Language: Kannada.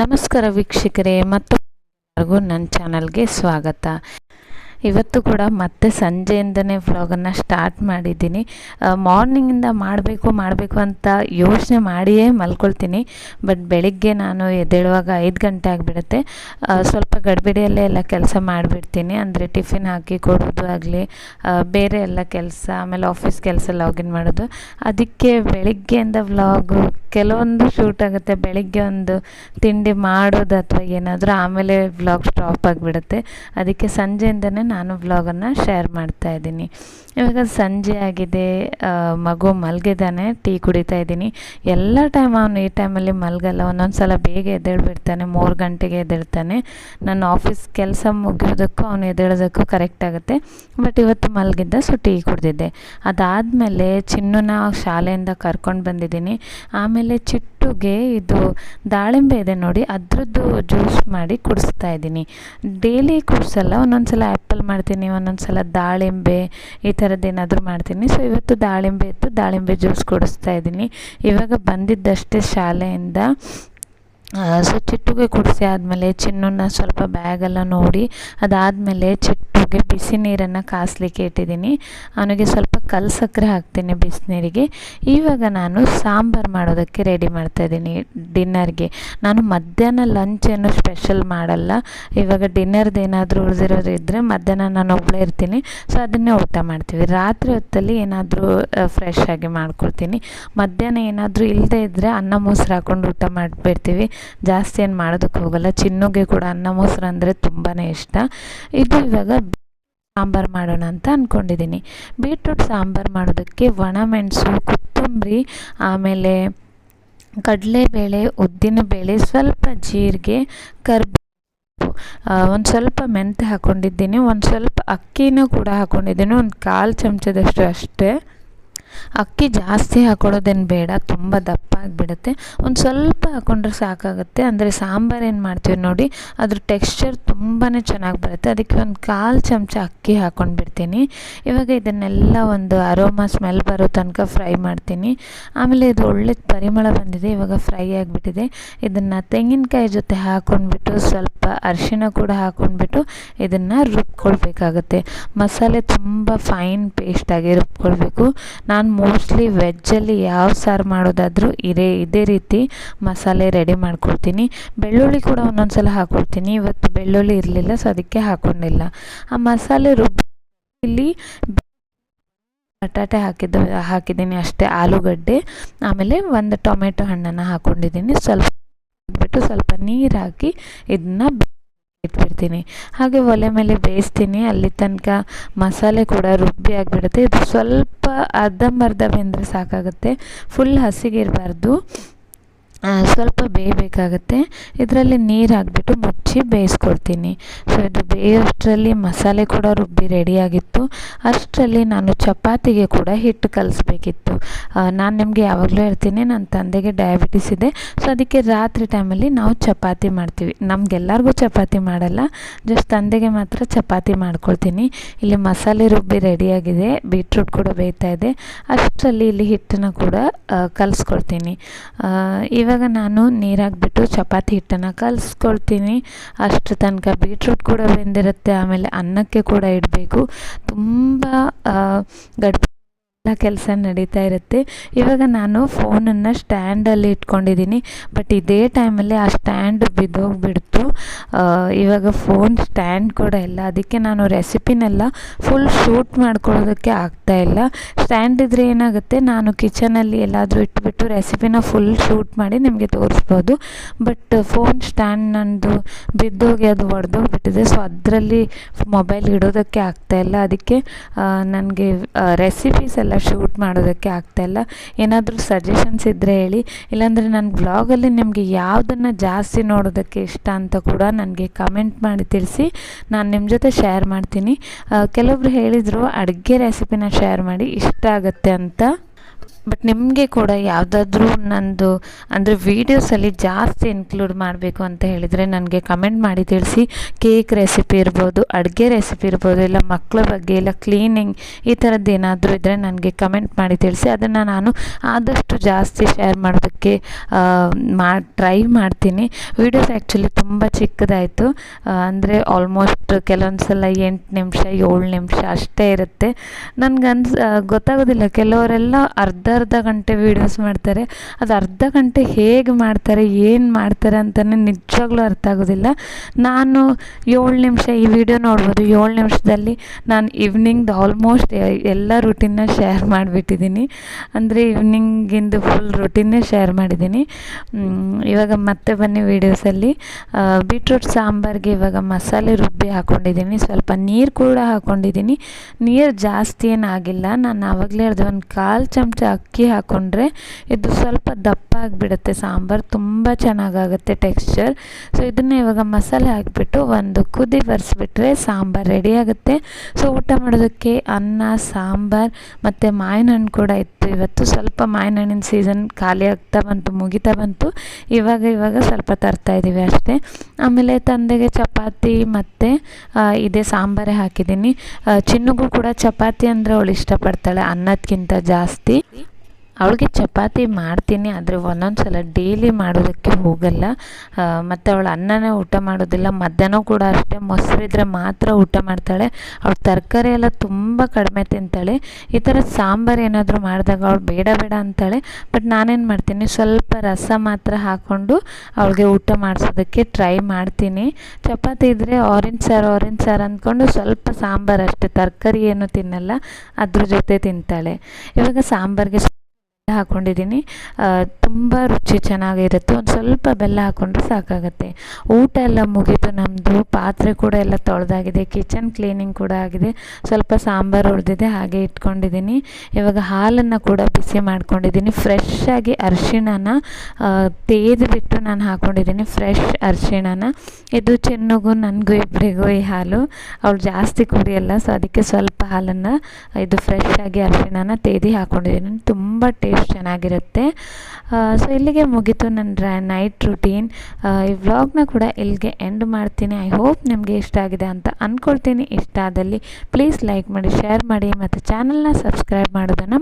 ನಮಸ್ಕಾರ ವೀಕ್ಷಕರೇ ಮತ್ತು ನನ್ನ ಚಾನಲ್ಗೆ ಸ್ವಾಗತ. ಇವತ್ತು ಕೂಡ ಮತ್ತೆ ಸಂಜೆಯಿಂದನೇ ವ್ಲಾಗನ್ನು ಸ್ಟಾರ್ಟ್ ಮಾಡಿದ್ದೀನಿ. ಮಾರ್ನಿಂಗಿಂದ ಮಾಡಬೇಕು ಮಾಡಬೇಕು ಅಂತ ಯೋಚನೆ ಮಾಡಿಯೇ ಮಲ್ಕೊಳ್ತೀನಿ. ಬಟ್ ಬೆಳಿಗ್ಗೆ ನಾನು ಎದ್ದೇಳುವಾಗ ಐದು ಗಂಟೆ ಆಗಿಬಿಡುತ್ತೆ. ಸ್ವಲ್ಪ ಗಡಿಬಿಡಿಯಲ್ಲೇ ಎಲ್ಲ ಕೆಲಸ ಮಾಡಿಬಿಡ್ತೀನಿ. ಅಂದರೆ ಟಿಫಿನ್ ಹಾಕಿ ಕೊಡೋದು ಆಗಲಿ ಬೇರೆ ಎಲ್ಲ ಕೆಲಸ, ಆಮೇಲೆ ಆಫೀಸ್ ಕೆಲಸ ಲಾಗಿನ್ ಮಾಡೋದು. ಅದಕ್ಕೆ ಬೆಳಿಗ್ಗೆಯಿಂದ ವ್ಲಾಗು ಕೆಲವೊಂದು ಶೂಟ್ ಆಗುತ್ತೆ, ಬೆಳಿಗ್ಗೆ ಒಂದು ತಿಂಡಿ ಮಾಡೋದು ಅಥವಾ ಏನಾದರೂ ಆಮೇಲೆ ವ್ಲಾಗ್ ಸ್ಟಾಪ್ ಆಗಿಬಿಡುತ್ತೆ. ಅದಕ್ಕೆ ಸಂಜೆಯಿಂದನೇ ನಾನು ವ್ಲಾಗನ್ನು ಶೇರ್ ಮಾಡ್ತಾ ಇದ್ದೀನಿ. ಇವಾಗ ಸಂಜೆ ಆಗಿದೆ ಮಗು ಮಲಗಿದ್ದಾನೆ, ಟೀ ಕುಡಿತಾ ಇದ್ದೀನಿ. ಎಲ್ಲ ಟೈಮ್ ಅವನು ಈ ಟೈಮಲ್ಲಿ ಮಲಗಲ್ಲ, ಒಂದೊಂದು ಸಲ ಬೇಗ ಎದ್ದೇಳ್ಬಿಡ್ತಾನೆ, ಮೂರು ಗಂಟೆಗೆ ಎದ್ದೇಳ್ತಾನೆ. ನನ್ನ ಆಫೀಸ್ ಕೆಲಸ ಮುಗಿಯೋದಕ್ಕೂ ಅವನು ಎದ್ದೇಳೋದಕ್ಕೂ ಕರೆಕ್ಟ್ ಆಗುತ್ತೆ. ಬಟ್ ಇವತ್ತು ಮಲಗಿದ್ದ ಸೊ ಟೀ ಕುಡಿದಿದ್ದೆ. ಅದಾದಮೇಲೆ ಚಿನ್ನನ ಶಾಲೆಯಿಂದ ಕರ್ಕೊಂಡು ಬಂದಿದ್ದೀನಿ. ಆಮೇಲೆ ಚಿಟ್ಟುಗೆ ಇದು ದಾಳಿಂಬೆ ಇದೆ ನೋಡಿ, ಅದರದ್ದು ಜ್ಯೂಸ್ ಮಾಡಿ ಕುಡಿಸ್ತಾ ಇದ್ದೀನಿ. ಡೈಲಿ ಕುಡಿಸಲ್ಲ ಒಂದೊಂದು ಸಲ ಆ್ಯಪಲ್ ಮಾಡ್ತೀನಿ ಒಂದೊಂದು ಸಲ ದಾಳಿಂಬೆ, ಈ ಥರದ್ದು ಏನಾದರೂ ಮಾಡ್ತೀನಿ. ಸೊ ಇವತ್ತು ದಾಳಿಂಬೆ ಇತ್ತು, ದಾಳಿಂಬೆ ಜ್ಯೂಸ್ ಕುಡಿಸ್ತಾ ಇದ್ದೀನಿ. ಇವಾಗ ಬಂದಿದ್ದಷ್ಟೇ ಶಾಲೆಯಿಂದ. ಸೊ ಚಿಟ್ಟುಗೆ ಕುಡಿಸಿ ಆದಮೇಲೆ, ಚಿನ್ನನ್ನ ಸ್ವಲ್ಪ ಬ್ಯಾಗೆಲ್ಲ ನೋಡಿ, ಅದಾದಮೇಲೆ ಚಿಟ್ಟುಗೆ ಬಿಸಿ ನೀರನ್ನು ಕಾಸಲಿಕ್ಕೆ ಇಟ್ಟಿದ್ದೀನಿ. ಅವನಿಗೆ ಸ್ವಲ್ಪ ಕಲ್ ಸಕ್ಕರೆ ಹಾಕ್ತೀನಿ ಬಿಸಿನೀರಿಗೆ ಇವಾಗ ನಾನು ಸಾಂಬಾರು ಮಾಡೋದಕ್ಕೆ ರೆಡಿ ಮಾಡ್ತಾಯಿದ್ದೀನಿ ಡಿನ್ನರ್ಗೆ ನಾನು ಮಧ್ಯಾಹ್ನ ಲಂಚ್ ಏನು ಸ್ಪೆಷಲ್ ಮಾಡಲ್ಲ. ಇವಾಗ ಡಿನ್ನರ್ದು ಏನಾದರೂ ಉಳಿದಿರೋದು ಇದ್ದರೆ ಮಧ್ಯಾಹ್ನ ನಾನು ಒಬ್ಬಳೇ ಇರ್ತೀನಿ. ಸೊ ಅದನ್ನೇ ಊಟ ಮಾಡ್ತೀವಿ. ರಾತ್ರಿ ಹೊತ್ತಲ್ಲಿ ಏನಾದರೂ ಫ್ರೆಶ್ ಆಗಿ ಮಾಡ್ಕೊಳ್ತೀನಿ. ಮಧ್ಯಾಹ್ನ ಏನಾದರೂ ಇಲ್ಲದೆ ಇದ್ದರೆ ಅನ್ನ ಮೊಸರು ಹಾಕ್ಕೊಂಡು ಊಟ ಮಾಡಿಬಿಡ್ತೀವಿ. ಜಾಸ್ತಿ ಏನು ಮಾಡೋದಕ್ಕೆ ಹೋಗಲ್ಲ. ಚಿನ್ನುಗೆ ಕೂಡ ಅನ್ನ ಮೊಸರು ಅಂದರೆ ತುಂಬಾ ಇಷ್ಟ. ಇದು ಇವಾಗ ಸಾಂಬಾರು ಮಾಡೋಣ ಅಂತ ಅಂದ್ಕೊಂಡಿದ್ದೀನಿ ಬೀಟ್ರೂಟ್ ಸಾಂಬಾರು ಮಾಡೋದಕ್ಕೆ ಒಣಮೆಣಸು ಕೊತ್ತಂಬರಿ, ಆಮೇಲೆ ಕಡಲೆಬೇಳೆ, ಉದ್ದಿನಬೇಳೆ, ಸ್ವಲ್ಪ ಜೀರಿಗೆ ಕರ್ಬೇವು ಒಂದು ಸ್ವಲ್ಪ ಮೆಂತ್ಯ ಹಾಕ್ಕೊಂಡಿದ್ದೀನಿ ಒಂದು ಸ್ವಲ್ಪ ಅಕ್ಕಿನೂ ಕೂಡ ಹಾಕ್ಕೊಂಡಿದ್ದೀನಿ ಒಂದು ಕಾಲು ಚಮಚದಷ್ಟು ಅಷ್ಟೇ. ಅಕ್ಕಿ ಜಾಸ್ತಿ ಹಾಕೊಳ್ಳೋದೇನು ಬೇಡ, ತುಂಬ ದಪ್ಪ ಆಗಿಬಿಡುತ್ತೆ. ಒಂದು ಸ್ವಲ್ಪ ಹಾಕ್ಕೊಂಡ್ರೆ ಸಾಕಾಗುತ್ತೆ. ಅಂದರೆ ಸಾಂಬಾರು ಏನು ಮಾಡ್ತೀವಿ ನೋಡಿ, ಅದ್ರ ಟೆಕ್ಸ್ಚರ್ ತುಂಬಾ ಚೆನ್ನಾಗಿ ಬರುತ್ತೆ. ಅದಕ್ಕೆ ಒಂದು ಕಾಲು ಚಮಚ ಅಕ್ಕಿ ಹಾಕ್ಕೊಂಡ್ಬಿಡ್ತೀನಿ ಇವಾಗ ಇದನ್ನೆಲ್ಲ ಒಂದು ಅರೋಮಾ ಸ್ಮೆಲ್ ಬರೋ ತನಕ ಫ್ರೈ ಮಾಡ್ತೀನಿ. ಆಮೇಲೆ ಇದು ಒಳ್ಳೆ ಪರಿಮಳ ಬಂದಿದೆ, ಇವಾಗ ಫ್ರೈ ಆಗಿಬಿಟ್ಟಿದೆ. ಇದನ್ನು ತೆಂಗಿನಕಾಯಿ ಜೊತೆ ಹಾಕ್ಕೊಂಡ್ಬಿಟ್ಟು ಸ್ವಲ್ಪ ಅರಿಶಿಣ ಕೂಡ ಹಾಕ್ಕೊಂಡ್ಬಿಟ್ಟು ಇದನ್ನು ರುಬ್ಕೊಳ್ಬೇಕಾಗುತ್ತೆ. ಮಸಾಲೆ ತುಂಬ ಫೈನ್ ಪೇಸ್ಟಾಗಿ ರುಬ್ಕೊಳ್ಬೇಕು. ನಾನು ಮೋಸ್ಟ್ಲಿ ವೆಜ್ಜಲ್ಲಿ ಯಾವ ಸಾರು ಮಾಡೋದಾದರೂ ಇದೇ ಇದೇ ರೀತಿ ಮಸಾಲೆ ರೆಡಿ ಮಾಡ್ಕೊಳ್ತೀನಿ. ಬೆಳ್ಳುಳ್ಳಿ ಕೂಡ ಒಂದೊಂದು ಸಲ ಹಾಕ್ಕೊಳ್ತೀನಿ ಇವತ್ತು ಬೆಳ್ಳುಳ್ಳಿ ಇರಲಿಲ್ಲ ಸೊ ಅದಕ್ಕೆ ಹಾಕ್ಕೊಂಡಿಲ್ಲ ಆ ಮಸಾಲೆ ರುಬ್ಬಿ, ಇಲ್ಲಿ ಬಟಾಟೆ ಹಾಕಿದ್ದು, ಹಾಕಿದ್ದೀನಿ ಅಷ್ಟೇ, ಆಲೂಗಡ್ಡೆ. ಆಮೇಲೆ ಒಂದು ಟೊಮೆಟೊ ಹಣ್ಣನ್ನು ಹಾಕ್ಕೊಂಡಿದ್ದೀನಿ ಸ್ವಲ್ಪ ಬಿಟ್ಟು ಸ್ವಲ್ಪ ನೀರು ಹಾಕಿ ಇದನ್ನ ಇಟ್ಬಿಡ್ತೀನಿ. ಹಾಗೆ ಒಲೆ ಮೇಲೆ ಬೇಯಿಸ್ತೀನಿ. ಅಲ್ಲಿ ತನಕ ಮಸಾಲೆ ಕೂಡ ರುಬ್ಬಿ ಆಗಿಬಿಡುತ್ತೆ. ಇದು ಸ್ವಲ್ಪ ಅರ್ಧಂಬರ್ಧ ಬೆಂದರೆ ಸಾಕಾಗುತ್ತೆ. ಫುಲ್ ಹಸಿಗೆ ಇರಬಾರ್ದು ಸ್ವಲ್ಪ ಬೇಯಬೇಕಾಗತ್ತೆ. ಇದರಲ್ಲಿ ನೀರು ಹಾಕಿಬಿಟ್ಟು ಮುಚ್ಚಿ ಬೇಯಿಸ್ಕೊಳ್ತೀನಿ ಸೊ ಇದು ಬೇಯೋಷ್ಟರಲ್ಲಿ ಮಸಾಲೆ ಕೂಡ ರುಬ್ಬಿ ರೆಡಿಯಾಗಿತ್ತು ಅಷ್ಟರಲ್ಲಿ ನಾನು ಚಪಾತಿಗೆ ಕೂಡ ಹಿಟ್ಟು ಕಲಿಸ್ಬೇಕಿತ್ತು. ನಾನು ನಿಮಗೆ ಯಾವಾಗಲೂ ಹೇಳ್ತೀನಿ ನನ್ನ ತಂದೆಗೆ ಡಯಾಬಿಟಿಸ್ ಇದೆ. ಸೊ ಅದಕ್ಕೆ ರಾತ್ರಿ ಟೈಮಲ್ಲಿ ನಾವು ಚಪಾತಿ ಮಾಡ್ತೀವಿ. ನಮಗೆಲ್ಲರಿಗೂ ಚಪಾತಿ ಮಾಡಲ್ಲ. ಜಸ್ಟ್ ತಂದೆಗೆ ಮಾತ್ರ ಚಪಾತಿ ಮಾಡ್ಕೊಳ್ತೀನಿ. ಇಲ್ಲಿ ಮಸಾಲೆ ರುಬ್ಬಿ ರೆಡಿಯಾಗಿದೆ ಬೀಟ್ರೂಟ್ ಕೂಡ ಬೇಯ್ತಾ ಇದೆ. ಅಷ್ಟರಲ್ಲಿ ಇಲ್ಲಿ ಹಿಟ್ಟನ್ನು ಕೂಡ ಕಲಿಸ್ಕೊಳ್ತೀನಿ. ಇವಾಗ ನಾನು ನೀರಾಕ್ಬಿಟ್ಟು ಚಪಾತಿ ಹಿಟ್ಟನ್ನು ಕಲಿಸ್ಕೊಳ್ತೀನಿ. ಅಷ್ಟು ತನಕ ಬೀಟ್ರೂಟ್ ಕೂಡ ಬೆಂದಿರುತ್ತೆ, ಆಮೇಲೆ ಅನ್ನಕ್ಕೆ ಕೂಡ ಇಡಬೇಕು. ತುಂಬ ಗಡ್ಬ ಎಲ್ಲ ಕೆಲಸ ನಡೀತಾ ಇರುತ್ತೆ. ಇವಾಗ ನಾನು ಫೋನನ್ನು ಸ್ಟ್ಯಾಂಡಲ್ಲಿ ಇಟ್ಕೊಂಡಿದ್ದೀನಿ. ಬಟ್ ಇದೇ ಟೈಮಲ್ಲಿ ಆ ಸ್ಟ್ಯಾಂಡ್ ಬಿದ್ದೋಗ್ಬಿಡ್ತು. ಇವಾಗ ಫೋನ್ ಸ್ಟ್ಯಾಂಡ್ ಕೂಡ ಇಲ್ಲ. ಅದಕ್ಕೆ ನಾನು ರೆಸಿಪಿನೆಲ್ಲ ಫುಲ್ ಶೂಟ್ ಮಾಡ್ಕೊಳ್ಳೋದಕ್ಕೆ ಆಗ್ತಾ ಇಲ್ಲ. ಸ್ಟ್ಯಾಂಡ್ ಇದ್ದರೆ ಏನಾಗುತ್ತೆ, ನಾನು ಕಿಚನಲ್ಲಿ ಎಲ್ಲಾದರೂ ಇಟ್ಬಿಟ್ಟು ರೆಸಿಪಿನ ಫುಲ್ ಶೂಟ್ ಮಾಡಿ ನಿಮಗೆ ತೋರಿಸ್ಬೋದು. ಬಟ್ ಫೋನ್ ಸ್ಟ್ಯಾಂಡ್ ನಂದು ಬಿದ್ದೋಗಿ ಅದು ಒಡೆದೋಗ್ಬಿಟ್ಟಿದೆ. ಸೊ ಅದರಲ್ಲಿ ಮೊಬೈಲ್ ಇಡೋದಕ್ಕೆ ಆಗ್ತಾ ಇಲ್ಲ. ಅದಕ್ಕೆ ನನಗೆ ರೆಸಿಪೀಸ್ ಎಲ್ಲ ಶೂಟ್ ಮಾಡೋದಕ್ಕೆ ಆಗ್ತಾಯಿಲ್ಲ ಏನಾದರೂ ಸಜೆಷನ್ಸ್ ಇದ್ದರೆ ಹೇಳಿ. ಇಲ್ಲಾಂದರೆ ನನ್ನ ಬ್ಲಾಗಲ್ಲಿ ನಿಮಗೆ ಯಾವುದನ್ನು ಜಾಸ್ತಿ ನೋಡೋದಕ್ಕೆ ಇಷ್ಟ ಅಂತ ಕೂಡ ನನಗೆ ಕಮೆಂಟ್ ಮಾಡಿ ತಿಳಿಸಿ. ನಾನು ನಿಮ್ಮ ಜೊತೆ ಶೇರ್ ಮಾಡ್ತೀನಿ. ಕೆಲವೊಬ್ರು ಹೇಳಿದರು ಅಡುಗೆ ರೆಸಿಪಿನ ಶೇರ್ ಮಾಡಿ. ಇಷ್ಟ ಆಗುತ್ತೆ ಅಂತ. ಬಟ್ ನಿಮಗೆ ಕೂಡ ಯಾವುದಾದ್ರೂ ನಂದು, ಅಂದರೆ ವೀಡಿಯೋಸಲ್ಲಿ ಜಾಸ್ತಿ ಇನ್ಕ್ಲೂಡ್ ಮಾಡಬೇಕು ಅಂತ ಹೇಳಿದರೆ ನನಗೆ ಕಮೆಂಟ್ ಮಾಡಿ ತಿಳಿಸಿ. ಕೇಕ್ ರೆಸಿಪಿ ಇರ್ಬೋದು, ಅಡುಗೆ ರೆಸಿಪಿ ಇರ್ಬೋದು, ಇಲ್ಲ ಮಕ್ಕಳ ಬಗ್ಗೆ, ಇಲ್ಲ ಕ್ಲೀನಿಂಗ್ ಈ ಥರದ್ದು ಏನಾದರೂ ಇದ್ದರೆ ನನಗೆ ಕಮೆಂಟ್ ಮಾಡಿ ತಿಳಿಸಿ. ಅದನ್ನು ನಾನು ಆದಷ್ಟು ಜಾಸ್ತಿ ಶೇರ್ ಮಾಡೋದಕ್ಕೆ ಮಾ ಟ್ರೈ ಮಾಡ್ತೀನಿ. ವೀಡಿಯೋಸ್ ಆ್ಯಕ್ಚುಲಿ ತುಂಬ ಚಿಕ್ಕದಾಯಿತು. ಅಂದರೆ ಆಲ್ಮೋಸ್ಟ್ ಕೆಲವೊಂದು ಸಲ ಎಂಟು ನಿಮಿಷ, ಏಳು ನಿಮಿಷ ಅಷ್ಟೇ ಇರುತ್ತೆ. ನನಗನ್ಸ್ ಗೊತ್ತಾಗೋದಿಲ್ಲ. ಕೆಲವರೆಲ್ಲ ಅರ್ಧ ಅರ್ಧ ಗಂಟೆ ವೀಡಿಯೋಸ್ ಮಾಡ್ತಾರೆ. ಅದು ಅರ್ಧ ಗಂಟೆ ಹೇಗೆ ಮಾಡ್ತಾರೆ, ಏನು ಮಾಡ್ತಾರೆ ಅಂತಲೇ ನಿಜವಾಗ್ಲೂ ಅರ್ಥ ಆಗೋದಿಲ್ಲ. ನಾನು ಏಳು ನಿಮಿಷ ಈ ವಿಡಿಯೋ ನೋಡ್ಬೋದು. ಏಳು ನಿಮಿಷದಲ್ಲಿ ನಾನು ಈವ್ನಿಂಗ್ದು ಆಲ್ಮೋಸ್ಟ್ ಎಲ್ಲ ರುಟೀನ್ನ ಶೇರ್ ಮಾಡಿಬಿಟ್ಟಿದ್ದೀನಿ ಅಂದರೆ ಈವ್ನಿಂಗಿಂದು ಫುಲ್ ರುಟೀನ್ನೇ ಶೇರ್ ಮಾಡಿದ್ದೀನಿ ಇವಾಗ ಮತ್ತೆ ಬನ್ನಿ ವೀಡಿಯೋಸಲ್ಲಿ ಬೀಟ್ರೂಟ್ ಸಾಂಬಾರಿಗೆ ಇವಾಗ ಮಸಾಲೆ ರುಬ್ಬಿ ಹಾಕ್ಕೊಂಡಿದ್ದೀನಿ ಸ್ವಲ್ಪ ನೀರು ಕೂಡ ಹಾಕ್ಕೊಂಡಿದ್ದೀನಿ ನೀರು ಜಾಸ್ತಿ ಏನಾಗಿಲ್ಲ ನಾನು ಆವಾಗಲೇ ಅರ್ಧ ಒಂದು ಕಾಲು ಚಮಚ ಅಕ್ಕಿ ಹಾಕ್ಕೊಂಡ್ರೆ ಇದು ಸ್ವಲ್ಪ ದಪ್ಪ ಆಗಿಬಿಡುತ್ತೆ ಸಾಂಬಾರು. ತುಂಬ ಚೆನ್ನಾಗಾಗುತ್ತೆ ಟೆಕ್ಸ್ಚರ್. ಸೊ, ಇದನ್ನು ಇವಾಗ ಮಸಾಲೆ ಹಾಕಿಬಿಟ್ಟು ಒಂದು ಕುದಿ ಬರೆಸ್ಬಿಟ್ರೆ ಸಾಂಬಾರು ರೆಡಿ ಆಗುತ್ತೆ. ಸೊ, ಊಟ ಮಾಡೋದಕ್ಕೆ ಅನ್ನ, ಸಾಂಬಾರು ಮತ್ತು ಮಾವಿನ ಹಣ್ಣು ಕೂಡ ಇತ್ತು ಇವತ್ತು. ಸ್ವಲ್ಪ ಮಾವಿನ ಹಣ್ಣಿನ ಸೀಸನ್ ಖಾಲಿ ಆಗ್ತಾ ಬಂತು, ಮುಗಿತಾ ಬಂತು. ಇವಾಗ ಇವಾಗ ಸ್ವಲ್ಪ ತರ್ತಾ ಇದ್ದೀವಿ ಅಷ್ಟೇ. ಆಮೇಲೆ ತಂದೆಗೆ ಚಪಾತಿ ಮತ್ತು ಇದೇ ಸಾಂಬಾರೇ ಹಾಕಿದ್ದೀನಿ. ಚಿನ್ನುಗೂ ಕೂಡ ಚಪಾತಿ ಅಂದರೆ ಅವಳು ಇಷ್ಟಪಡ್ತಾಳೆ ಅನ್ನದಕ್ಕಿಂತ ಜಾಸ್ತಿ. ಅವಳಿಗೆ ಚಪಾತಿ ಮಾಡ್ತೀನಿ, ಆದರೆ ಒಂದೊಂದು ಸಲ ಡೈಲಿ ಮಾಡೋದಕ್ಕೆ ಹೋಗಲ್ಲ. ಮತ್ತು ಅವಳು ಅನ್ನನೇ ಊಟ ಮಾಡೋದಿಲ್ಲ, ಮಧ್ಯಾಹ್ನ ಕೂಡ ಅಷ್ಟೇ ಮೊಸರಿದ್ರೆ ಮಾತ್ರ ಊಟ ಮಾಡ್ತಾಳೆ. ಅವಳು ತರಕಾರಿ ಎಲ್ಲ ತುಂಬ ಕಡಿಮೆ ತಿಂತಾಳೆ. ಈ ಥರ ಸಾಂಬಾರು ಏನಾದರೂ ಮಾಡಿದಾಗ ಅವಳು ಬೇಡ ಬೇಡ ಅಂತಾಳೆ. ಬಟ್ ನಾನೇನು ಮಾಡ್ತೀನಿ, ಸ್ವಲ್ಪ ರಸ ಮಾತ್ರ ಹಾಕ್ಕೊಂಡು ಅವಳಿಗೆ ಊಟ ಮಾಡಿಸೋದಕ್ಕೆ ಟ್ರೈ ಮಾಡ್ತೀನಿ. ಚಪಾತಿ ಇದ್ದರೆ ಆರೆಂಜ್ ಸಾರು ಆರೆಂಜ್ ಸಾರು ಅಂದ್ಕೊಂಡು ಸ್ವಲ್ಪ ಸಾಂಬಾರು ಅಷ್ಟೇ, ತರಕಾರಿ ಏನು ತಿನ್ನಲ್ಲ, ಅದ್ರ ಜೊತೆ ತಿಂತಾಳೆ. ಇವಾಗ ಸಾಂಬಾರಿಗೆ ಹಾಕ್ಕೊಂಡಿದ್ದೀನಿ. ತುಂಬ ರುಚಿ ಚೆನ್ನಾಗಿರುತ್ತೆ. ಒಂದು ಸ್ವಲ್ಪ ಬೆಲ್ಲ ಹಾಕ್ಕೊಂಡ್ರೆ ಸಾಕಾಗುತ್ತೆ. ಊಟ ಎಲ್ಲ ಮುಗೀತು ನಮ್ಮದು ಪಾತ್ರೆ ಕೂಡ ಎಲ್ಲ ತೊಳೆದಾಗಿದೆ. ಕಿಚನ್ ಕ್ಲೀನಿಂಗ್ ಕೂಡ ಆಗಿದೆ. ಸ್ವಲ್ಪ ಸಾಂಬಾರು ಉಳಿದಿದೆ, ಹಾಗೆ ಇಟ್ಕೊಂಡಿದ್ದೀನಿ. ಇವಾಗ ಹಾಲನ್ನು ಕೂಡ ಬಿಸಿ ಮಾಡ್ಕೊಂಡಿದ್ದೀನಿ. ಫ್ರೆಶ್ ಆಗಿ ಅರಿಶಿಣನ ಬಿಟ್ಟು ನಾನು ಹಾಕ್ಕೊಂಡಿದ್ದೀನಿ ಫ್ರೆಶ್ ಅರ್ಶಿಣನ. ಇದು ಚೆನ್ನಗೂ, ನನಗೂ ಇಬ್ಬರಿಗೂ ಈ ಹಾಲು. ಅವಳು ಜಾಸ್ತಿ ಕುಡಿಯಲ್ಲ ಸೊ ಅದಕ್ಕೆ ಸ್ವಲ್ಪ ಹಾಲನ್ನು, ಇದು ಫ್ರೆಶ್ ಆಗಿ ಅರಿಶಿಣನ ತೇದಿ ಹಾಕ್ಕೊಂಡಿದ್ದೀನಿ ತುಂಬ ಟೇಸ್ಟ್ ಚೆನ್ನಾಗಿರುತ್ತೆ. ಸೊ ಇಲ್ಲಿಗೆ ಮುಗೀತು ನನ್ನ ನೈಟ್ ರುಟೀನ್ ಈ ವ್ಲಾಗ್ನ ಕೂಡ ಇಲ್ಲಿಗೆ ಎಂಡ್ ಮಾಡ್ತೀನಿ. ಐ ಹೋಪ್ ನಿಮಗೆ ಇಷ್ಟ ಆಗಿದೆ ಅಂತ ಅಂದ್ಕೊಳ್ತೀನಿ ಇಷ್ಟ ಆದಲ್ಲಿ ಪ್ಲೀಸ್ ಲೈಕ್ ಮಾಡಿ ಶೇರ್ ಮಾಡಿ ಮತ್ತು ಚಾನಲ್ನ ಸಬ್ಸ್ಕ್ರೈಬ್ ಮಾಡೋದನ್ನು